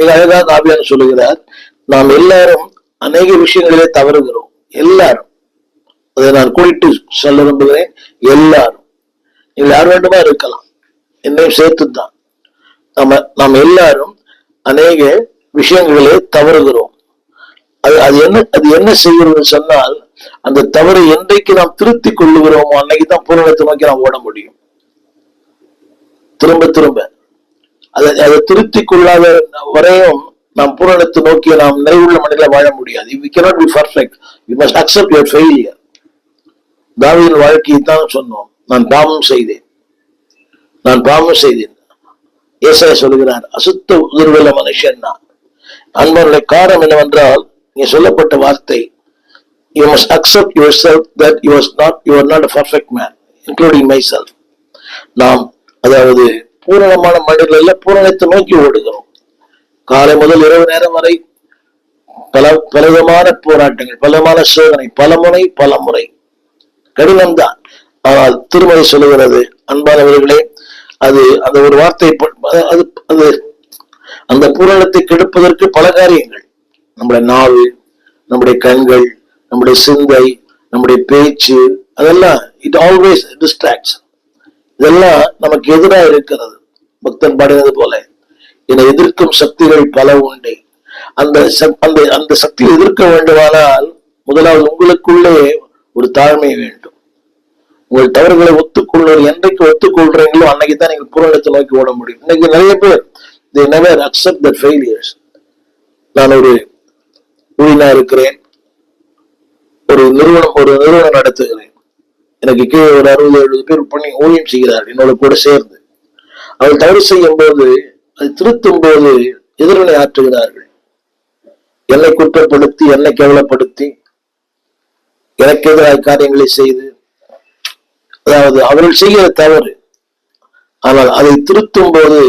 மிக அழகாக ஆவியான சொல்லுகிறார் நாம் எல்லாரும் அநேக விஷயங்களிலே தவறுகிறோம். எல்லாரும். அதை நான் கூட்டிட்டு சொல்ல விரும்புகிறேன். எல்லாரும். நீங்கள் யார் வேண்டுமா இருக்கலாம். என்னையும் சேர்த்து தான் நம்ம நாம் எல்லாரும் அநேக விஷயங்களே தவறுகிறோம். அது அது என்ன அது என்ன செய்கிறது சொன்னால் அந்த தவறு என்றைக்கு நாம் திருத்திக் கொள்ளுகிறோமோ அன்னைக்கு தான் பூரணத்தை நோக்கி நாம் ஓட முடியும். திரும்ப திரும்ப. அதை அதை திருப்திக்குள்ளாத வரையும் நாம் பூரணத்தை நோக்கி நாம் நிறைவுள்ள மனிதல வாழ முடியாது. We cannot be perfect you must accept your failure தாவியின் வாழ்க்கையை தான் சொன்னோம். நான் பாவம் செய்தேன். நான் பாவம் செய்தேன். ஏசாய சொல்லுகிறார் அசுத்த உதிர்வுள்ள மனுஷன் நான். அன்பனுடைய காரணம் என்னவென்றால் நீ சொல்லப்பட்ட வார்த்தை you must accept yourself that you was not you are not a perfect man including myself நாம் அதாவது பூரணமான மனிதர்கள் பூரணத்தை நோக்கி ஓடுகிறோம். காலை முதல் இரவு நேரம் வரை பல பலவிதமான போராட்டங்கள் பலமான சோதனை பலமுறை பலமுறை. கடினம்தான் ஆனால் திருமலை சொல்லுகிறது அன்பானவர்களே அது அந்த ஒரு வார்த்தை அது அது அந்த பூரணத்தை கெடுப்பதற்கு பல காரியங்கள். நம்முடைய நாவு நம்முடைய கண்கள் நம்முடைய சிந்தை நம்முடைய பேச்சு அதெல்லாம் இட் ஆல்வேஸ் டிஸ்ட்ராக்ட்ஸ் இதெல்லாம் நமக்கு எதிராக இருக்கிறது. பக்தன் பாடுகிறது போல. இதை எதிர்க்கும் சக்திகள் பல உண்டு. அந்த அந்த அந்த சக்தியை எதிர்க்க வேண்டுமானால் முதலாவது உங்களுக்குள்ளே ஒரு தாழ்மை வேண்டும். உங்கள் தவறுகளை ஒத்துக்கொள்வது என்றைக்கு ஒத்துக்கொள்றீங்களோ அன்னைக்கு தான் நீங்கள் புறநிலத்தை நோக்கி ஓட முடியும். இன்னைக்கு நிறைய பேர் they never accept the failures. நான் ஒரு ஊழினா இருக்கிறேன். ஒரு நிறுவனம் ஒரு நிறுவனம் நடத்துகிறேன். எனக்கு கீழே ஒரு அறுபது எழுபது பேர் பண்ணி ஊழியம் செய்கிறார் என்னோட கூட சேர்ந்து. அவள் தவறு செய்யும் போது அதை திருத்தும் போது எதிர்வினை ஆற்றுகிறார்கள். என்னை குற்றப்படுத்தி என்னை கேவலப்படுத்தி எனக்கு எதிராக காரியங்களை செய்து அதாவது அவர்கள் செய்கிற தவறு. ஆனால் அதை திருத்தும் போது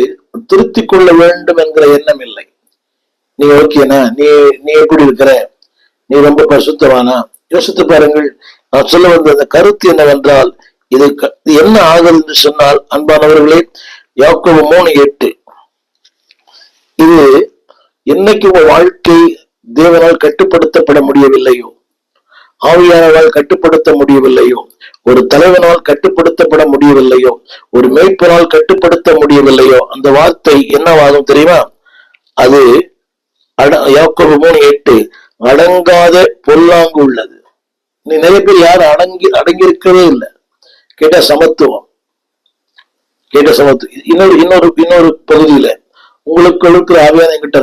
திருத்திக் கொள்ள வேண்டும் என்கிற எண்ணம் இல்லை. நீ ஓகேனா நீ நீ எப்படி இருக்கிற? நீ ரொம்ப பரிசுத்தவானா? யோசித்து பாருங்கள். நான் சொல்ல வந்த அந்த கருத்து என்னவென்றால் இது க- இது என்ன ஆகுது என்று சொன்னால் அன்பானவர்களே யாக்கோபு மூணு எட்டு. இது என்னைக்கு உங்க வாழ்க்கை தேவனால் கட்டுப்படுத்தப்பட முடியவில்லையோ? ஆவியானவரால் கட்டுப்படுத்த முடியவில்லையோ? ஒரு தலைவனால் கட்டுப்படுத்தப்பட முடியவில்லையோ? ஒரு மேய்ப்பனால் கட்டுப்படுத்த முடியவில்லையோ? அந்த வார்த்தை என்னவாகும் தெரியுமா? அது அட- யாக்கோபு மூணு எட்டு. அடங்காத பொல்லாங்கு உள்ளது. நிறைய பேர் யாரும் அடங்கி அடங்கியிருக்கவே இல்லை. கேட்ட சமத்துவம். கேட்ட சமத்துவம் இன்னொரு இன்னொரு இன்னொரு பகுதியில உங்களுக்கு இருக்கிற ஆவியான என்கிட்ட